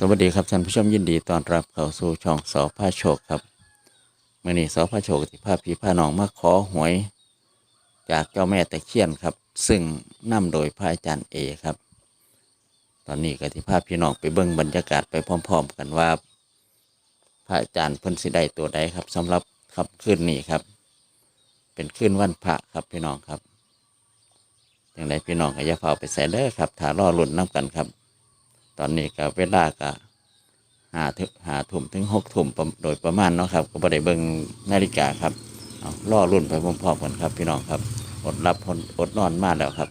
สวัสดีครับท่านผู้ชมยินดีต้อนรับเข้าสู่ช่องสอพาโชคครับเมื่อนี้สอพาโชคที่พาพี่พานองมาขอหวย จากเจ้าแม่ตะเคียนครับ ซึ่งนำโดยพระอาจารย์เอครับ ตอนนี้ก็ที่พาพี่น้องไปเบิ่งบรรยากาศไปพร้อม ๆ กันว่า พระอาจารย์เพิ่นสิได้ตัวใดครับสำหรับครับคืนนี้ครับ เป็นคืนวันพระครับพี่น้องครับอย่างไรพี่น้องก็อย่าเฝ้าไปใส่เด้อครับถ้ารอลุ่นน้ำกันครับ ตอนนี้ก็เวลาก็หาถึงหาทุ่มถึงหกทุ่มโดยประมาณเนาะครับ ก็บ่ได้เบิ่งนาฬิกาครับเอาล่อรุ่นไปพร้อมๆกันครับ พี่น้องครับ อดรับอดอดนอนมาแล้วครับ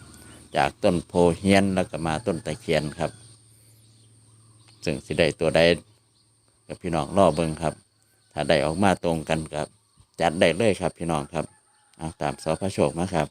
จากต้นโพเฮียนแล้วก็มาต้นตะเคียนครับ ซึ่งสิได้ตัวใดกับพี่น้องล่อเบิ่งครับ ถ้าได้ออกมาตรงกันครับ จัดได้เลยครับพี่น้องครับเอาตามสพระโชคมาครับ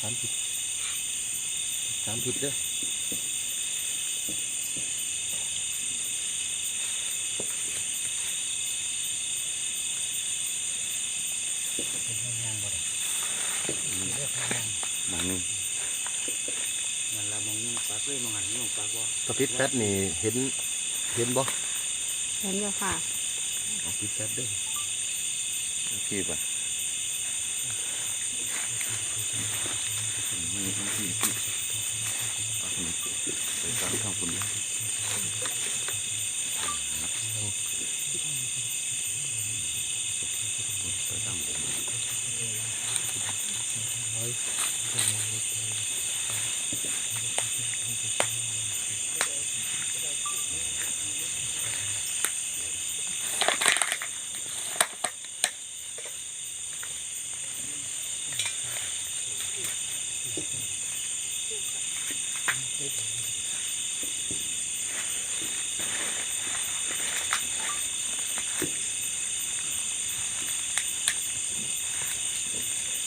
สามผิดสามผิดเด้อหมันนึงมันละมองยุ่งปากเลยมองหันยุ่งปากว่าถ้าผิดแปดนี่เห็น เห็นบ่เห็นอยู่ค่ะเอาผิดแปดเด้อพี่ป่ะมันมีทั้งพี่พี่เอาขึ้นไปตามข้างคุณไปตาม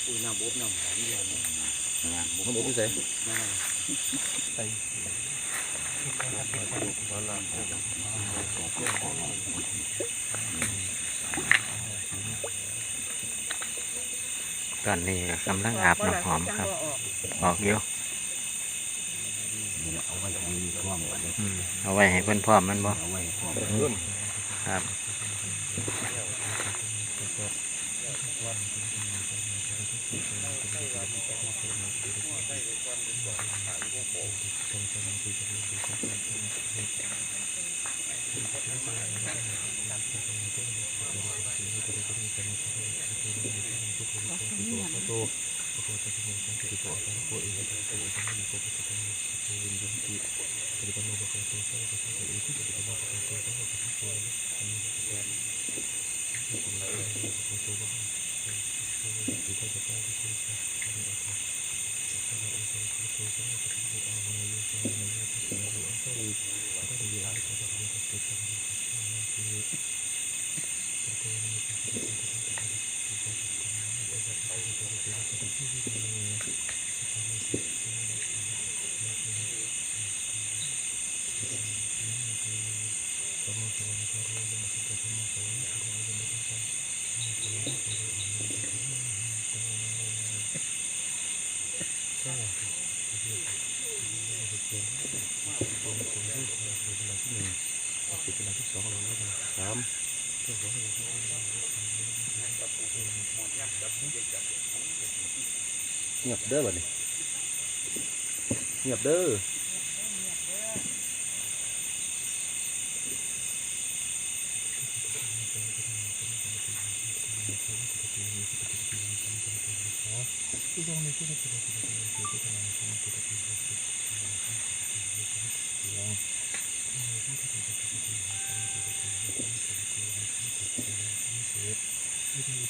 อุ้ยน้ำอบน้ำหอมเดียวนี่ ผมบอกพี่ ใส่นั่นใส่ตอนนี้ก็กำลังอาบน้ำหอมครับ ออกเดียวเอาไว้ให้พร้อมกันอืมเอาไว้ให้เพื่อนพร้อมมันบ่เอาไว้พร้อมครับ สา เงียบเด้อบัดนี้เงียบเด้อ Yeah.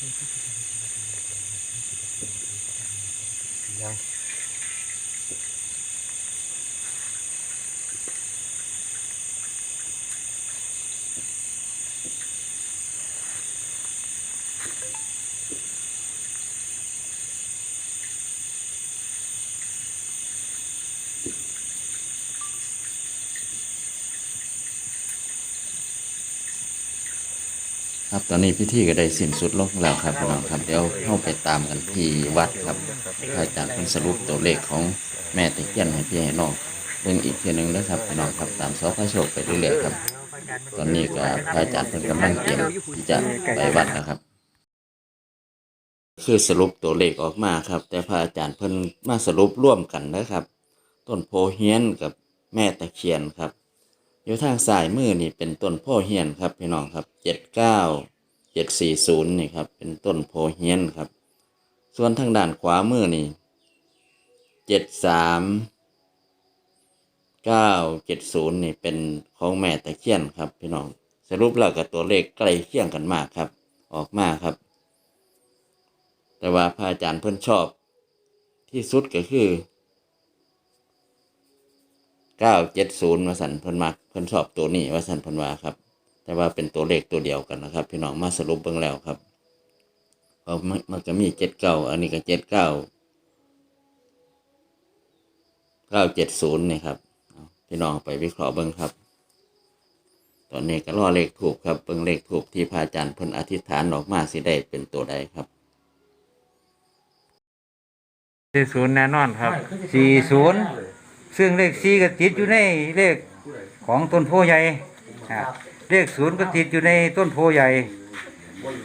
Yang ครับตอนนี้พิธีก็ได้สิ้นสุดลงแล้วครับพี่น้องครับเดี๋ยวเข้าไปตามกันที่วัดครับพระอาจารย์เพิ่นสรุปตัวเลขของแม่ตะเคียนให้พี่ให้น้องเบิ่งอีกเทียหนึงนะครับพี่น้องครับตามสอพระโชคไปเรื่อยๆครับ ตอนนี้ก็พระอาจารย์เพิ่นกำลังเตรียมที่จะไปวัดนะครับ คือสรุปตัวเลขออกมาครับ แต่พระอาจารย์เพิ่นมาสรุปร่วมกันนะครับ ต้นโพเฮียนกับแม่ตะเคียนครับ อยู่ทางซ้ายมือนี่เป็นต้นโพเฮียนครับพี่น้องครับเจ็ดเก้าเจ็ดสี่ศูนย์นี่ครับเป็นต้นโพเฮียนครับ ส่วนทางด้านขวามือนี่เจ็ดสามเก้าเจ็ดศูนย์นี่เป็นของแม่ตะเคียนครับพี่น้องสรุปแล้วก็ตัวเลขใกล้เคียงกันมากครับ ออกมาครับ แต่ว่าพระอาจารย์เพิ่นชอบที่สุดก็คือ เก้าเจ็ดศูนย์วสันเพิ่นมักเพิ่นชอบตัวนี้วสันเพิ่นว่าครับ แต่ว่าเป็นตัวเลขตัวเดียวกันนะครับ พี่น้องมาสรุปเบิ่งแล้วครับเพราะมันมันก็มีเจ็ดเก้าอันนี้ก็เจ็ดเก้าเก้าเจ็ดศูนย์นี่ครับพี่น้องไปวิเคราะห์เบิ่งครับ ตอนนี้ก็รอเลขถูกครับเบิ่งเลขถูกที่พระอาจารย์เพิ่นอธิษฐานออกมาสิได้เป็นตัวใดครับสี่ศูนย์แน่นอนครับสี่ศูนย์ ซึ่งเลขสี่ก็ติดอยู่ในเลขของต้นโพใหญ่อ่าเลขศูนย์ก็ติดอยู่ในต้นโพใหญ่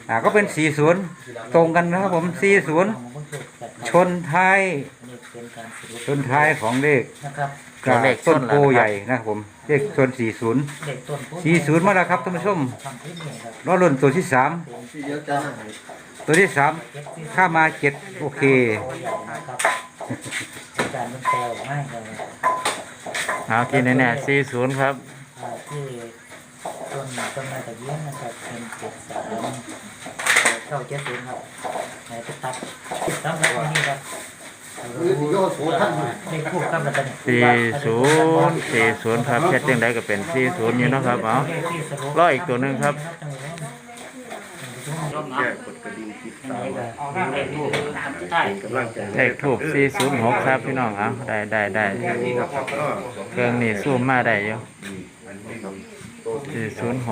อ่าก็เป็นสี่ศูนย์ตรงกันนะครับผมสี่ศูนย์ชนท้ายชนท้ายของเลขนะครับกับเลขชต้นนแล้วโพนะครับใหญ่นะครับผมเลขชนสี่ศูนย์เด็กต้นโพสี่ศูนย์มาแล้วครับท่านผู้ชมทำคลิปเนี่ยครับรอลุ่นตัวที่สามตัวที่สามข้ามาเจ็ดโอเคตัวใหญ่นะครับอาจารย์มันแปลออกง่ายเลย เอาที่แน่ๆสี่ศูนย์ครับอ่าที่ต้นต้นไม้ตะเกียงนะครับเป็นเจ็ดสามเก้าเจ็ดศูนย์ครับไหนจะตัดตัดแบบนี้ครับเด็กพูดคำละกันสี่ศูนย์สี่ศูนย์ครับเช็ดยังไงก็เป็นสี่ศูนย์อยู่เนาะครับเอารออีกตัวหนึ่งครับ เลขถูก406 ครับพี่น้องเอาได้ได้ได้เครื่องนี้ซูมมาได้อยู่406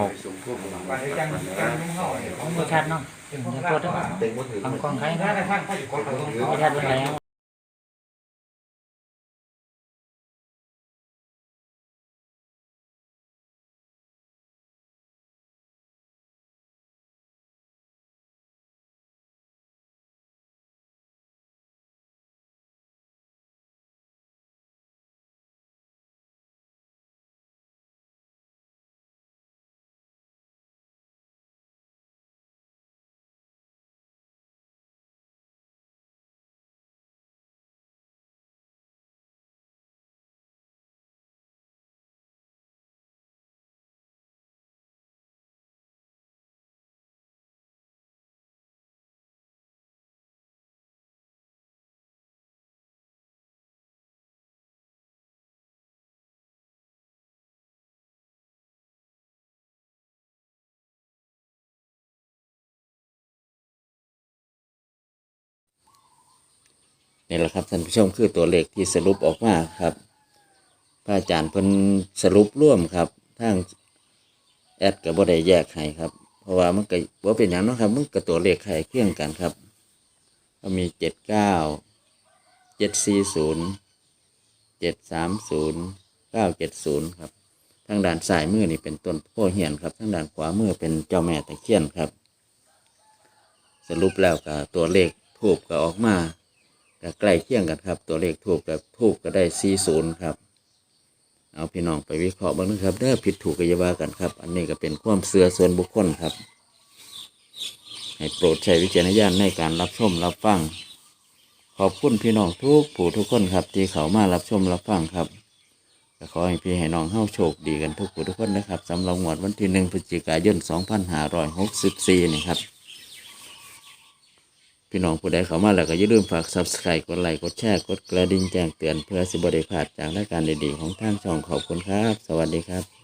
ของมือชัดเนาะอย่าโทษด้วยฟังกองใครนะไม่ชัดเป็นไร นี่แหละครับท่านผู้ชมคือตัวเลขที่สรุปออกมาครับพระอาจารย์เพิ่นสรุปร่วมครับทางแอดกับบ่ได้แยกให้ครับ เพราะว่ามันก็บ่เป็นอย่างเนาะครับมันก็ตัวเลขไข่เคียงกันครับ ก็มีเจ็ดเก้าเจ็ดสี่ศูนย์เจ็ดสามศูนย์เก้าเจ็ดศูนย์ครับทางด้านซ้ายมือนี่เป็นต้นโพเหียนครับทางด้านขวามือเป็นเจ้าแม่ตะเคียนครับ สรุปแล้วก็ตัวเลขทูบก็ออกมา ก็ใกล้เคียงกันครับ ตัวเลขทูบกับทูบก็ได้สี่ศูนย์ครับ เอาพี่น้องไปวิเคราะห์บ้างนะครับเด้อผิดถูกก็อย่าว่ากันครับ อันนี้ก็เป็นความเสื่อส่วนบุคคลครับ ให้โปรดใช้วิจารณญาณในการรับชมรับฟัง ขอบคุณพี่น้องทุกผู้ทุกคนครับ ที่เขามารับชมรับฟังครับก็ขอให้พี่ให้น้องเฮ้าโชคดีกันทุกผู้ทุกคนนะครับสำหรับงวดวันที่หนึ่งพฤศจิกายน 2564 นี่ครับ พี่น้องผู้ใดเข้ามาแล้วก็อย่าลืมฝาก subscribe กดไลค์กดแชร์กดกระดิ่งแจ้งเตือนเพื่อสิบได้พลาดจากรายการดีๆของทางช่องขอบคุณครับ สวัสดีครับ